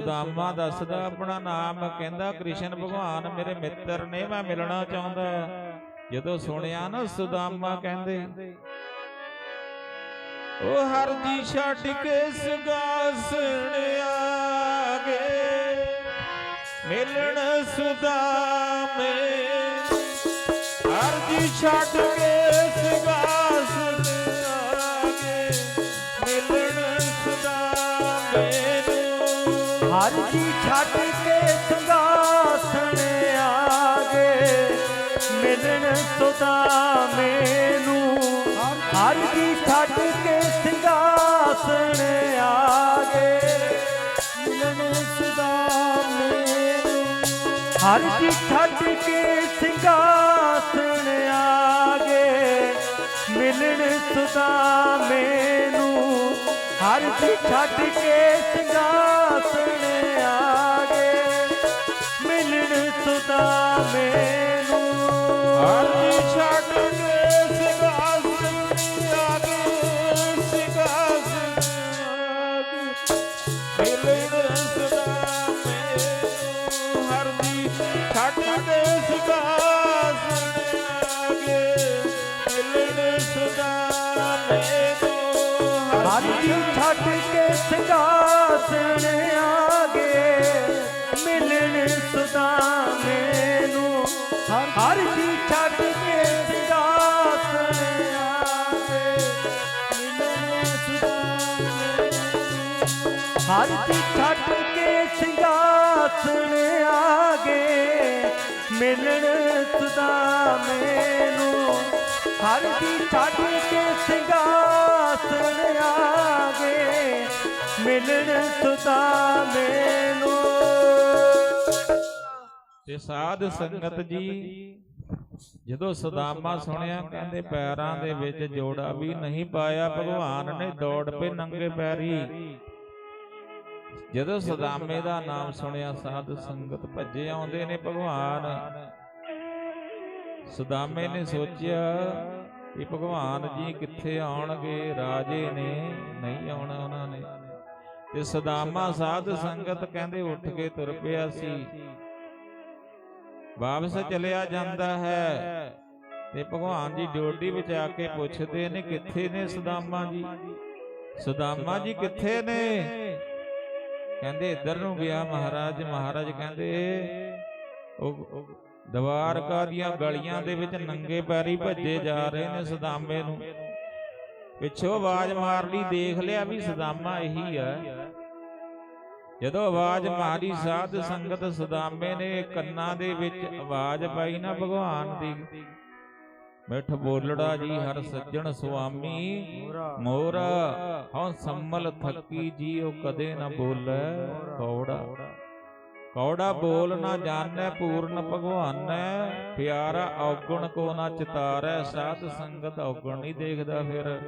ਸੁਦਾਮਾ ਦੱਸਦਾ, ਆਪਣਾ ਨਾਮ ਕਹਿੰਦਾ, ਕ੍ਰਿਸ਼ਨ ਭਗਵਾਨ ਮੇਰੇ ਮਿੱਤਰ ਨੇ, ਮੈਂ ਮਿਲਣਾ ਚਾਹੁੰਦਾ। ਜਦੋਂ ਸੁਣਿਆ ਨਾ ਸੁਦਾਮਾ ਕਹਿੰਦੇ, ਉਹ ਹਰ ਜੀ ਛੱਡ ਕੇ ਸੁਗਾਸਣ ਆਗੇ ਮਿਲਣ ਸੁਦਾਮੇ ਹਰ ਜੀ ਛੱਡ ਕੇ ਨੂੰ ਹਰ ਜੀ ਛੱਡ ਕੇ ਸੰਗਾਸਣ ਆਗੇ ਮਿਲਣ ਸੁਦਾ ਮੈਨੂੰ। ਹਰ ਜੀ ਛੱਡ ਕੇ ਸੰਗਾਸਣ ਆਗੇ ਮਿਲਣ ਸੁਦਾ ਮੈਨੂੰ। ਹਰ ਜੀ ਛੱਡ ਕੇ ਸਿੰਘਾਸਣ ਆਗੇ ਮਿਲਣ ਸੁਦਾ ਹਰ ਛੱਡ ਕੇ ਸਿੰਘਾਸਣ ਆਗੇ। ਮਿਲਣ ਸੁਦਾ ਮੈਨੂੰ। ਸਿੰਘਾਸਣ ਆਗੇ ਮਿਲਣ ਸੁਦਾ ਮੈਨੂੰ। ਹਰ ਜੀ ਛੱਡ ਕੇ ਸਿੰਘਾਸਣ ਆਗੇ ਮਿਲਣ ਸੁਦਾ ਹਰ ਜੀ ਛੱਡ ਕੇ ਸਿੰਘਾਸਣ ਆਗੇ ਮਿਲਣ ਸੁਦਾ ਮੈਨੂੰ। ਹਰ ਜੀ ਛੱਡ ਕੇ ਸਿੰਘਾਸਣ ਆਗੇ ਮਿਲਣ ਸੁਦਾ ਮੈਨੂੰ। ਤੇ ਸਾਧ ਸੰਗਤ ਜੀ, ਜਦੋਂ ਸੁਦਾਮਾ ਸੁਣਿਆ, ਕਹਿੰਦੇ ਪੈਰਾਂ ਦੇ ਵਿੱਚ ਜੋੜਾ ਵੀ ਨਹੀਂ ਪਾਇਆ, ਭਗਵਾਨ ਨੇ ਦੌੜ ਪਏ ਨੰਗੇ ਪੈਰੀ। ਜਦੋਂ ਸੁਦਾਮੇ ਦਾ ਨਾਮ ਸੁਣਿਆ, ਸਾਧ ਸੰਗਤ ਭੱਜੇ ਆਉਂਦੇ ਨੇ ਭਗਵਾਨ। ਸਦਾਮੇ ਨੇ ਸੋਚਿਆ ਕਿ ਭਗਵਾਨ ਜੀ ਕਿੱਥੇ ਆਉਣਗੇ, ਰਾਜੇ ਨੇ ਨਹੀਂ ਆਉਣਾ। ਉਹਨਾਂ ਤੇ ਸਦਾਮਾ ਸਾਧ ਸੰਗਤ ਕਹਿੰਦੇ ਉੱਠ ਕੇ ਤੁਰ ਪਿਆ ਸੀ। ਵਾਪਸ ਚਲਿਆ ਜਾਂਦਾ ਹੈ ਤੇ ਭਗਵਾਨ ਜੀ ਡਿਊਟੀ ਵਿੱਚ ਆ ਕੇ ਪੁੱਛਦੇ ਨੇ, ਕਿੱਥੇ ਨੇ ਸਦਾਮਾ ਜੀ? ਸਦਾਮਾ ਜੀ ਕਿੱਥੇ ਨੇ? ਕਹਿੰਦੇ ਇੱਧਰ ਨੂੰ ਗਿਆ ਮਹਾਰਾਜ। ਮਹਾਰਾਜ ਕਹਿੰਦੇ, ਉਹ ਦਵਾਰਕਾ ਦੀਆਂ ਗਲੀਆਂ ਦੇ ਵਿੱਚ ਨੰਗੇ ਪੈਰੀ ਭੱਜੇ ਜਾ ਰਹੇ ਨੇ ਸਦਾਮੇ ਨੂੰ। ਪਿੱਛੋਂ ਆਵਾਜ਼ ਮਾਰ ਲਈ ਦੇਖ ਲਿਆ ਵੀ ਸਦਾਮਾ ਇਹੀ ਆ ਜਦੋਂ ਆਵਾਜ਼ ਮਾਰੀ ਸਾਧ ਸੰਗਤ ਸੁਦਾਮੇ ਨੇ ਕੰਨਾਂ ਦੇ ਵਿੱਚ ਆਵਾਜ਼ ਪਾਈ ਨਾ ਭਗਵਾਨ ਦੀ। ਮਿੱਠ ਬੋਲੜਾ ਜੀ ਹਰ ਸੱਜਣ ਸੁਆਮੀ। ਮੋਰਾ ਹਉ ਸੰਮਲ ਥੱਕੀ ਜੀ ਉਹ ਕਦੇ ਨਾ ਬੋਲੇ। ਕੌੜਾ। ਕੌੜਾ। ਬੋਲ ਨਾ ਜਾਣੈ ਪੂਰਨ ਭਗਵਾਨੈ। ਪਿਆਰਾ ਔਗਣ ਕੋ ਨਾ ਚਿਤਾਰੈ ਸਾਧ ਸੰਗਤ ਔਗਣ ਨਹੀਂ ਦੇਖਦਾ ਫਿਰ।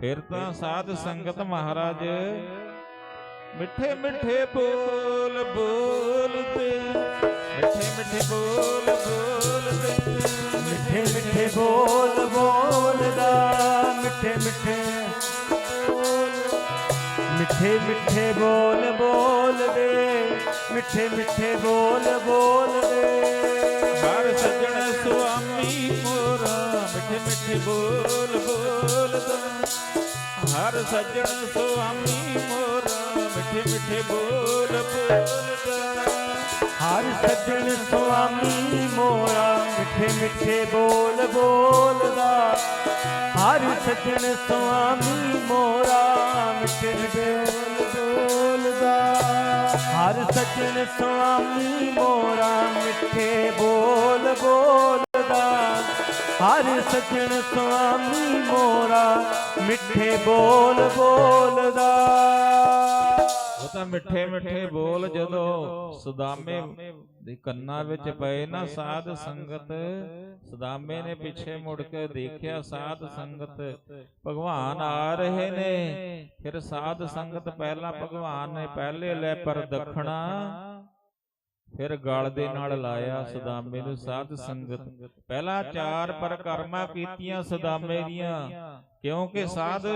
ਫਿਰ। ਤਾਂ ਸਾਧ ਸੰਗਤ ਮਹਾਰਾਜ ਮਿੱਠੇ ਮਿੱਠੇ ਬੋਲ ਬੋਲਦੇ ਮਿੱਠੇ ਮਿੱਠੇ ਬੋਲ ਬੋਲਦੇ ਮਿੱਠੇ ਮਿੱਠੇ ਬੋਲ ਬੋਲਦਾ ਮਿੱਠੇ ਮਿੱਠੇ ਮਿੱਠੇ ਮਿੱਠੇ ਬੋਲ ਬੋਲਦੇ ਮਿੱਠੇ ਮਿੱਠੇ ਬੋਲ ਬੋਲਦੇ ਹਰ ਸੱਜਣ ਸੁਆਮੀ ਮੋਰਾ। ਮਿੱਠੇ ਮਿੱਠੇ ਬੋਲ ਬੋਲਦਾ ਹਰ ਸੱਜਣ ਸੁਆਮੀ ਮੋਰਾ। ਮਿੱਠੇ ਮਿੱਠੇ ਬੋਲ ਬੋਲਦਾ ਹਰ ਸੱਜਣ ਸੁਆਮੀ ਮੋਰਾ, ਮਿੱਠੇ ਮਿੱਠੇ ਬੋਲ ਬੋਲਦਾ। ਹਰ ਸੱਜਣ ਸੁਆਮੀ ਮੋਰਾ, ਮਿੱਠੇ ਮਿੱਠੇ ਬੋਲ ਬੋਲਦਾ। ਹਰ ਸੱਜਣ ਸੁਆਮੀ ਮੋਰਾ, ਮਿੱਠੇ ਬੋਲ ਬੋਲਦਾ। ਹਰ ਸੱਜਣ ਸੁਆਮੀ ਮੋਰਾ, ਮਿੱਠੇ ਬੋਲ ਬੋਲਦਾ। ਉਹ ਤਾਂ ਮਿੱਠੇ ਮਿੱਠੇ ਬੋਲ ਜਦੋਂ ਸੁਦਾਮੇ ਦੇ ਕੰਨਾਂ ਵਿੱਚ ਪਏ ਨਾ ਸਾਧ ਸੰਗਤ, ਸੁਦਾਮੇ ਨੇ ਪਿੱਛੇ ਮੁੜ ਕੇ ਦੇਖਿਆ ਸਾਧ ਸੰਗਤ, ਭਗਵਾਨ ਆ ਰਹੇ ਨੇ। ਫਿਰ ਸਾਧ ਸੰਗਤ ਪਹਿਲਾਂ ਭਗਵਾਨ ਨੇ ਪਹਿਲੇ ਲੈ ਪਰ ਦਖਣਾ ਫਿਰ ਗਲ ਦੇ ਨਾਲ ਲਾਇਆ ਸੁਦਾਮੇ ਨੂੰ ਸਾਧ ਸੰਗਤ। ਪਹਿਲਾਂ ਚਾਰ ਪਰਕਰਮਾ ਕੀਤੀਆਂ ਸੁਦਾਮੇ ਦੀਆਂ। ਕਿਉਂਕਿ ਸਾਧ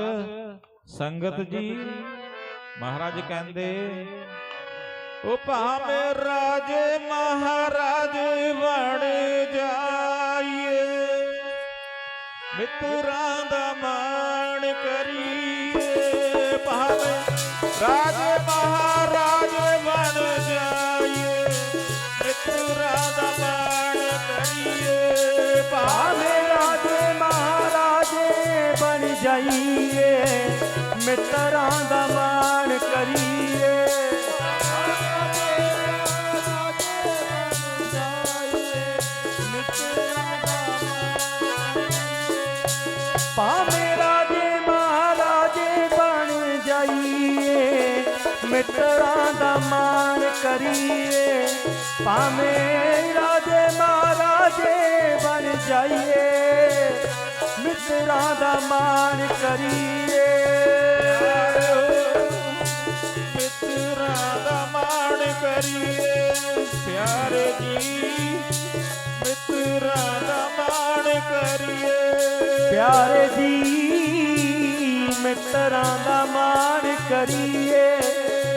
ਸੰਗਤ ਜੀ। ਮਹਾਰਾਜ ਕਹਿੰਦੇ ਉਹ ਭਾਵੇਂ ਰਾਜੇ ਮਹਾਰਾਜੇ ਬਣ ਜਾਈਏ। ਮਿੱਤਰਾਂ ਦਾ ਮਾਣ ਕਰੀਏ। ਭਾਵੇਂ ਰਾਜੇ ਮਹਾਰਾਜੇ ਬਣ ਜਾਈਏ। ਬਣ ਜਾਈਏ ਮਿੱਤਰਾਂ ਦਾ ਮਾਣ ਕਰੀਏ। ਭਾਵੇਂ ਰਾਜੇ ਮਹਾਰਾਜੇ ਬਣ ਜਾਈਏ, ਮਿੱਤਰਾਂ ਦਾ ਮਾਣ ਕਰੀਏ। ਭਾਵੇਂ ਰਾਜੇ ਮਹਾਰਾਜੇ ਬਣ ਜਾਈਏ ਮਿੱਤਰਾਂ ਦਾ ਮਾਣ ਕਰੀਏ। ਮਿੱਤਰਾਂ ਦਾ ਮਾਣ ਕਰੀਏ। ਪਿਆਰੇ ਜੀ ਮਿੱਤਰਾਂ ਦਾ ਮਾਣ ਕਰੀਏ। ਪਿਆਰੇ ਜੀ, ਮਿੱਤਰਾਂ ਦਾ ਮਾਣ ਕਰੀਏ।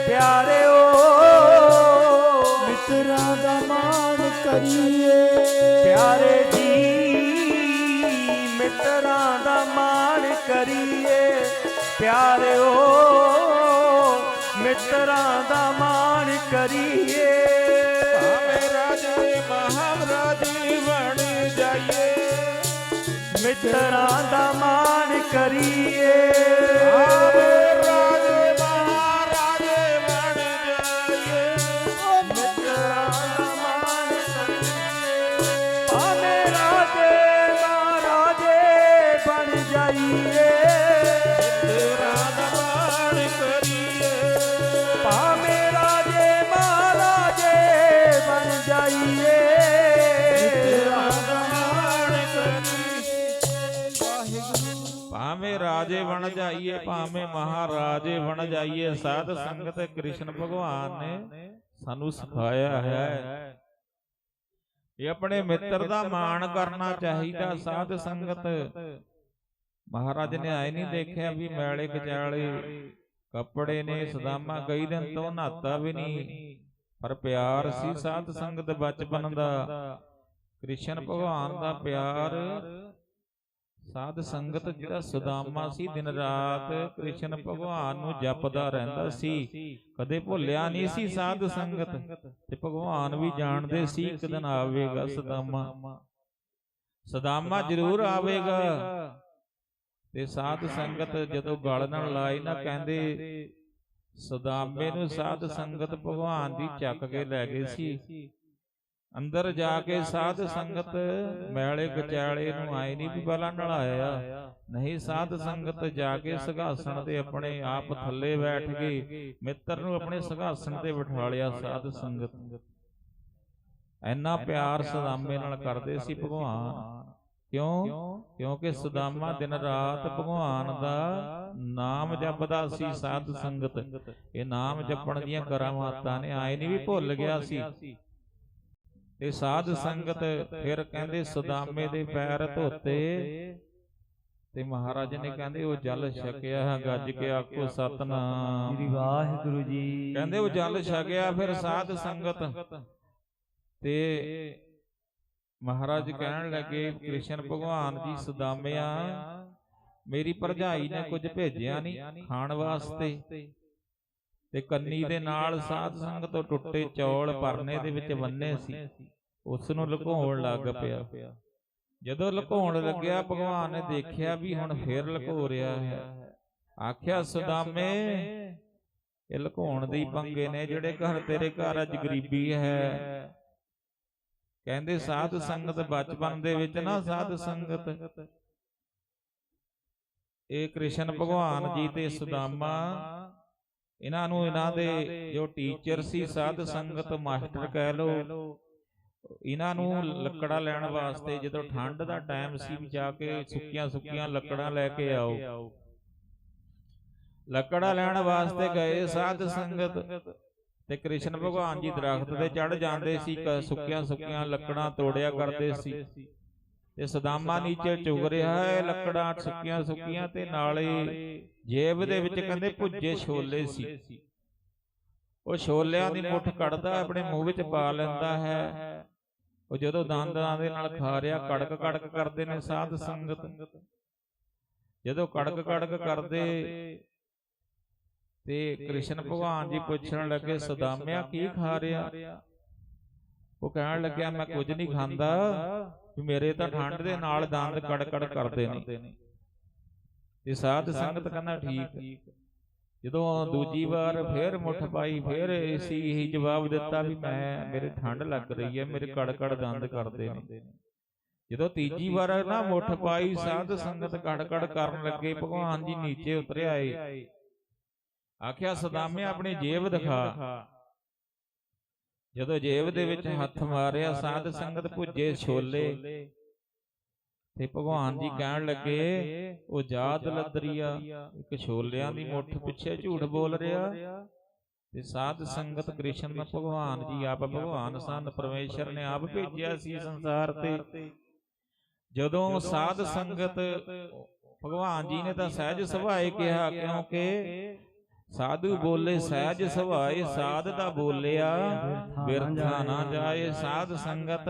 ਪਿਆਰੇ ਪਿਆਰਿਓ ਮਿੱਤਰਾਂ ਦਾ ਮਾਣ ਕਰੀਏ। ਭਾਵੇਂ ਰਾਜੇ ਮਹਾਰਾਜੇ ਬਣ ਜਾਈਏ। ਮਿੱਤਰਾਂ ਦਾ ਮਾਣ ਕਰੀਏ। ਭਾਵੇਂ ਜਾਈਏ ਭਾਵੇਂ ਮਹਾਰਾਜੇ ਬਣ ਜਾਈਏ। ਸਾਧ ਸੰਗਤ ਕ੍ਰਿਸ਼ਨ ਭਗਵਾਨ ਨੇ ਸਾਨੂੰ ਸਿਖਾਇਆ ਹੈ। ਇਹ ਆਪਣੇ ਮਿੱਤਰ ਦਾ ਮਾਣ ਕਰਨਾ ਚਾਹੀਦਾ ਸਾਧ ਸੰਗਤ। ਮਹਾਰਾਜ ਨੇ ਆਏ ਨਹੀਂ ਦੇਖਿਆ ਵੀ ਮੈਲੇ ਕਚਾਲੇ। ਕੱਪੜੇ ਨੇ ਸਦਾਮਾ ਕਈ ਦਿਨ ਤੋਂ ਨਹਾਤਾ ਵੀ ਨਹੀਂ। ਪਰ ਪਿਆਰ ਸੀ ਸਾਧ ਸੰਗਤ ਬਚਪਨ ਦਾ। ਕ੍ਰਿਸ਼ਨ ਭਗਵਾਨ ਦਾ ਪਿਆਰ ਸਾਧ ਸੰਗਤ ਜਿਹੜਾ ਸੁਦਾਮਾ ਸੀ ਦਿਨ ਰਾਤ ਕ੍ਰਿਸ਼ਨ ਭਗਵਾਨ ਨੂੰ ਜਪਦਾ ਰਹਿੰਦਾ ਸੀ। ਕਦੇ ਭੁੱਲਿਆ ਨਹੀਂ ਸੀ ਸਾਧ ਸੰਗਤ। ਤੇ ਭਗਵਾਨ ਵੀ ਜਾਣਦੇ ਸੀ ਇੱਕ ਦਿਨ ਆਵੇਗਾ ਸੁਦਾਮਾ। ਸੁਦਾਮਾ। ਜ਼ਰੂਰ ਆਵੇਗਾ। ਤੇ ਸਾਧ ਸੰਗਤ ਜਦੋਂ ਗਲ ਨਾਲ ਲਾਈ ਨਾ ਕਹਿੰਦੇ ਸੁਦਾਮੇ ਨੂੰ ਸਾਧ ਸੰਗਤ ਭਗਵਾਨ ਦੀ ਚੱਕ ਕੇ ਲੈ ਗਏ ਸੀ। ਅੰਦਰ ਜਾ ਕੇ ਸਾਧ ਸੰਗਤ ਮੈਲੇ ਕਚਾਲੇ ਨੂੰ ਆਏ ਨਹੀਂ ਵੀ ਪਹਿਲਾਂ ਨਲਾਇਆ ਨਹੀਂ ਸਾਧ ਸੰਗਤ ਜਾ ਕੇ ਸਿੰਘਾਸਣ ਤੇ ਆਪਣੇ ਆਪ ਥੱਲੇ ਬੈਠ ਗਏ ਮਿੱਤਰ ਨੂੰ ਆਪਣੇ ਸਿੰਘਾਸਣ ਤੇ ਬਿਠਾ ਲਿਆ ਸਾਧ ਸੰਗਤ। ਇੰਨਾ ਪਿਆਰ ਸਦਾਮੇ ਨਾਲ ਕਰਦੇ ਸੀ ਭਗਵਾਨ। ਕਿਉਂ? ਕਿਉਂਕਿ ਸੁਦਾਮਾ ਦਿਨ ਰਾਤ ਭਗਵਾਨ ਦਾ ਨਾਮ ਜਪਦਾ ਸੀ ਸਾਧ ਸੰਗਤ। ਇਹ ਨਾਮ ਜਪਣ ਦੀਆਂ ਕਰਾਮਾਤਾਂ ਨੇ ਆਏ ਨਹੀਂ ਵੀ ਭੁੱਲ ਗਿਆ ਸੀ। ਤੇ ਸਾਧ ਸੰਗਤ ਫਿਰ ਕਹਿੰਦੇ ਸੁਦਾਮੇ ਦੇ ਪੈਰ ਧੋਤੇ। ਤੇ ਮਹਾਰਾਜ ਨੇ ਕਹਿੰਦੇ ਉਹ ਜਲ ਛਕਿਆ ਹੈ, ਗੱਜ ਕੇ ਆਖੋ ਸਤਨਾਮ। ਸ੍ਰੀ ਵਾਹਿਗੁਰੂ ਜੀ ਕਹਿੰਦੇ ਉਹ ਜਲ ਛਕਿਆ ਫਿਰ ਸਾਧ ਸੰਗਤ। ਤੇ ਮਹਾਰਾਜ ਕਹਿਣ ਲੱਗੇ ਕ੍ਰਿਸ਼ਨ ਭਗਵਾਨ ਜੀ ਸੁਦਾਮਿਆ ਮੇਰੀ ਭਰਜਾਈ ਨੇ ਕੁਝ ਭੇਜਿਆ ਨਹੀਂ ਖਾਣ ਵਾਸਤੇ। ਤੇ ਕੰਨੀ ਦੇ ਨਾਲ ਸਾਧ ਸੰਗਤ ਤੋਂ ਟੁੱਟੇ ਚੌਲ ਪਰਨੇ ਦੇ ਵਿੱਚ ਬੰਨੇ ਸੀ। ਉਸ ਨੂੰ ਲੁਕਾਉਣ ਲੱਗ ਪਿਆ। ਜਦੋਂ ਲੁਕਾਉਣ ਲੱਗਿਆ, ਭਗਵਾਨ ਨੇ ਦੇਖਿਆ ਵੀ ਹੁਣ ਫੇਰ ਲੁਕੋ ਰਿਹਾ ਹੈ। ਆਖਿਆ, ਸੁਦਾਮੇ, ਇਹ ਲੁਕਾਉਣ ਦੇ ਪੰਗੇ ਨੇ, ਜਿਹੜੇ ਘਰ ਤੇਰੇ ਘਰ ਅੱਜ ਗਰੀਬੀ ਹੈ। ਕਹਿੰਦੇ, ਸਾਧ ਸੰਗਤ ਬਚਪਨ ਦੇ ਵਿੱਚ ਨਾ, ਸਾਧ ਸੰਗਤ। ਇਹ ਕ੍ਰਿਸ਼ਨ ਭਗਵਾਨ ਜੀ ਤੇ ਸੁਦਾਮਾ ਇਹਨਾਂ ਨੂੰ ਇਹਨਾਂ ਦੇ ਜੋ ਟੀਚਰ ਸੀ ਸਾਧ ਸੰਗਤ ਮਾਸਟਰ ਕਹਿ ਲੋ ਇਹਨਾਂ ਨੂੰ ਲੱਕੜਾਂ ਲੈਣ ਵਾਸਤੇ ਜਦੋਂ ਠੰਡ ਦਾ ਟਾਈਮ ਸੀ ਵੀ ਜਾ ਕੇ ਸੁੱਕੀਆਂ ਸੁੱਕੀਆਂ ਲੱਕੜਾਂ ਲੈ ਕੇ ਆਓ। ਲੱਕੜਾਂ ਲੈਣ ਵਾਸਤੇ ਗਏ ਸਾਧ ਸੰਗਤ। ਤੇ ਕ੍ਰਿਸ਼ਨ ਭਗਵਾਨ ਜੀ ਦਰਖਤ ਤੇ ਚੜ ਜਾਂਦੇ ਸੀ ਸੁੱਕੀਆਂ ਸੁੱਕੀਆਂ ਲੱਕੜਾਂ ਤੋੜਿਆ ਕਰਦੇ ਸੀ। ਤੇ ਸਦਾਮਾ ਨੀਚੇ ਚੁਗ ਰਿਹਾ ਹੈ ਲੱਕੜਾਂ ਸੁੱਕੀਆਂ ਸੁੱਕੀਆਂ ਤੇ ਨਾਲੇ ਜੇਬ ਦੇ ਵਿੱਚ ਕਹਿੰਦੇ ਭੁੱਜੇ ਛੋਲੇ ਸੀ। ਉਹ ਛੋਲਿਆਂ ਦੀ ਮੁੱਠ ਕੱਢਦਾ ਆਪਣੇ ਮੂੰਹ ਵਿੱਚ ਪਾ ਲੈਂਦਾ ਹੈ। ਉਹ ਜਦੋਂ ਦੰਦਾਂ ਦੇ ਨਾਲ ਖਾ ਰਿਹਾ ਕੜਕ ਕੜਕ ਕਰਦੇ ਨੇ ਸਾਧ ਸੰਗਤ। ਜਦੋਂ ਕੜਕ ਕੜਕ ਕਰਦੇ ਤੇ ਕ੍ਰਿਸ਼ਨ ਭਗਵਾਨ ਜੀ ਪੁੱਛਣ ਲੱਗੇ ਸੁਦਾਮਿਆ ਕੀ ਖਾ ਰਿਹਾ? ਉਹ ਕਹਿਣ ਲੱਗਿਆ ਮੈਂ ਕੁਝ ਨਹੀਂ ਖਾਂਦਾ। ਮੇਰੇ ਤਾਂ ਠੰਡ ਦੇ ਨਾਲ ਦੰਦ ਕੜਕੜ ਕਰਦੇ ਨੇ। ਤੇ ਸਾਧ ਸੰਗਤ ਕਹਿੰਦਾ ਠੀਕ। ਜਦੋਂ ਦੂਜੀ ਵਾਰ ਫੇਰ ਮੁੱਠ ਪਾਈ ਫੇਰ ਇਸੀ ਹੀ ਜਵਾਬ ਦਿੱਤਾ ਵੀ ਮੈਂ ਮੇਰੇ ਠੰਡ ਲੱਗ ਰਹੀ ਹੈ ਮੇਰੇ ਕੜਕੜ ਦੰਦ ਕਰਦੇ ਨੇ। ਜਦੋਂ ਤੀਜੀ ਵਾਰ ਨਾ ਮੁੱਠ ਪਾਈ ਸਾਧ ਸੰਗਤ ਕੜਕੜ ਕਰਨ ਲੱਗੇ ਭਗਵਾਨ ਜੀ ਨੀਚੇ ਉਤਰ ਆਏ ਆਖਿਆ ਸਦਾਮੇ ਆਪਣੀ ਜੇਬ ਦਿਖਾ। ਜਦੋਂ ਜੇਬ ਦੇ ਵਿੱਚ ਹੱਥ ਮਾਰਿਆ ਸਾਧ ਸੰਗਤ ਭੁੱਜੇ ਛੋਲੇ। ਤੇ ਭਗਵਾਨ ਜੀ ਕਹਿਣ ਲੱਗੇ ਉਹ ਜਾਤ ਲੱਦਰੀਆ ਇੱਕ ਛੋਲਿਆਂ ਦੀ ਮੁੱਠ ਪਿੱਛੇ ਝੂਠ ਬੋਲ ਰਿਹਾ। ਤੇ ਸਾਧ ਸੰਗਤ ਕ੍ਰਿਸ਼ਨ ਭਗਵਾਨ ਜੀ ਆਪ ਭਗਵਾਨ ਸਨ ਪਰਮੇਸ਼ਰ ਨੇ ਆਪ ਭੇਜਿਆ ਸੀ ਸੰਸਾਰ ਤੇ। ਜਦੋਂ ਸਾਧ ਸੰਗਤ ਭਗਵਾਨ ਜੀ ਨੇ ਤਾਂ ਸਹਿਜ ਸੁਭਾਏ ਕਿਹਾ ਕਿਉਂਕਿ ਸਾਧੂ ਬੋਲੇ ਸਹਿਜ ਸੁਭਾਏ ਸਾਧ ਦਾ ਬੋਲਿਆ ਬਿਰਥਾ ਨਾ ਜਾਏ ਸਾਧ ਸੰਗਤ।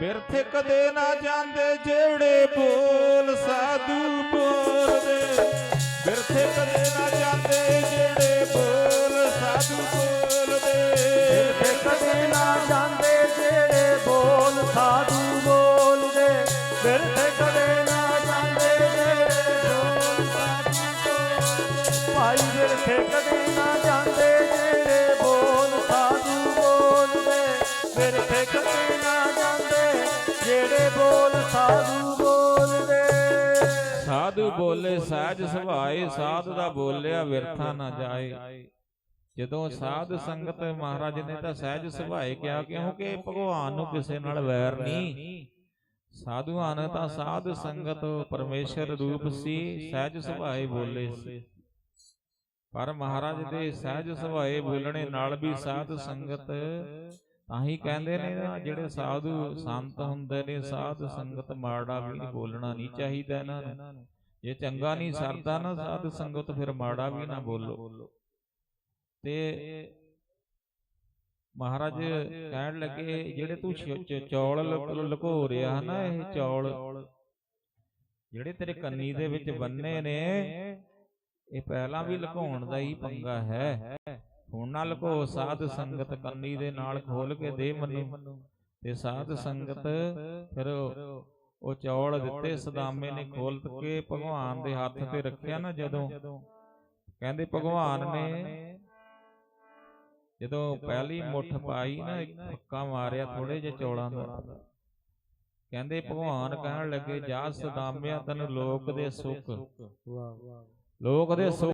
ਬਿਰਥੇ ਕਦੇ ਨਾ ਜਾਂਦੇ ਜਿਹੜੇ ਬੋਲ ਸਾਧੂ ਬੋਲਦੇ। ਬਿਰਥੇ ਕਦੇ ਨਾ ਜਾਂਦੇ ਜਿਹੜੇ ਬੋਲ ਸਾਧੂ ਬੋਲਦੇ। ਕਦੇ ਨਾ ਜਾਂਦੇ ਜਿਹੜੇ ਬੋਲ ਸਾਧੂ ਬੋਲਦੇ। ਫਿਰ ਬੋਲੇ ਸਹਿਜ ਸੁਭਾਏ, ਸਾਧ ਦਾ ਬੋਲਿਆ ਵਿਰਥਾ ਨਾ ਜਾਏ। ਜਦੋਂ ਸਾਧ ਸੰਗਤ ਮਹਾਰਾਜ ਨੇ ਤਾਂ ਸਹਿਜ ਸੁਭਾਏ ਕਿਹਾ, ਕਿਉਂਕਿ ਭਗਵਾਨ ਨੂੰ ਕਿਸੇ ਨਾਲ ਵੈਰ ਨਹੀਂ। ਸਾਧੂਆਂ ਨੇ ਤਾਂ ਸਾਧ ਸੰਗਤ ਪਰਮੇਸ਼ਰ ਰੂਪ ਸੀ, ਸਹਿਜ ਸੁਭਾਏ ਬੋਲੇ ਸੀ। ਪਰ ਮਹਾਰਾਜ ਦੇ ਸਹਿਜ ਸੁਭਾਏ ਬੋਲਣੇ ਨਾਲ ਵੀ ਸਾਧ ਸੰਗਤ ਤਾਂ ਹੀ ਕਹਿੰਦੇ ਨੇ ਨਾ, ਜਿਹੜੇ ਸਾਧੂ ਸੰਤ ਹੁੰਦੇ ਨੇ, ਸਾਧ ਸੰਗਤ ਮਾੜਾ ਵੀ ਬੋਲਣਾ ਨਹੀਂ ਚਾਹੀਦਾ ਇਹਨਾਂ ਨੂੰ। ਜੇ ਚੰਗਾ ਨਹੀਂ ਸਰਦਾ ਨਾ ਸਾਧ ਸੰਗਤ ਫਿਰ ਮਾੜਾ ਵੀ ਨਾ ਬੋਲੋ। ਤੇ ਮਹਾਰਾਜ ਕਹਿਣ ਲੱਗੇ ਜਿਹੜੇ ਤੂੰ ਚੌਲ ਲੁਕ- ਰਿਹਾ ਨਾ ਇਹ ਚੌਲ। ਜਿਹੜੇ ਤੇਰੇ ਕੰਨੀ ਦੇ ਵਿੱਚ ਬੰਨੇ ਨੇ ਇਹ ਪਹਿਲਾਂ ਵੀ ਲੁਕਾਉਣ ਦਾ ਹੀ ਪੰਗਾ ਹੈ। ਹੁਣ ਨਾ ਲੁਕੋ ਸਾਧ ਸੰਗਤ ਕੰਨੀ ਦੇ ਨਾਲ ਖੋਲ ਕੇ ਦੇ ਮੈਨੂੰ। ਤੇ ਸਾਧ ਸੰਗਤ ਫਿਰ ਉਹ ਚੌਲ ਦਿੱਤੇ ਸਦਾਮੇ ਨੇ ਖੋਲ ਕੇ ਭਗਵਾਨ ਦੇ ਹੱਥ ਤੇ ਰੱਖਿਆ ਨਾ ਜਦੋਂ। ਕਹਿੰਦੇ ਭਗਵਾਨ ਨੇ ਜਦੋਂ ਪਹਿਲੀ ਮੁੱਠ ਪਾਈ ਨਾ ਇੱਕ ਫੱਕਾ ਮਾਰਿਆ ਥੋੜੇ ਜਿਹੇ ਚੌਲਾਂ ਦਾ। ਕਹਿੰਦੇ ਭਗਵਾਨ ਕਹਿਣ ਲੱਗੇ ਜਾ ਸਦਾਮਿਆ ਤੈਨੂੰ ਲੋਕ ਦੇ ਸੁੱਖ। ਵਾਹ ਵਾਹ। ਲੋਕ ਦੇ ਸੁੱਖ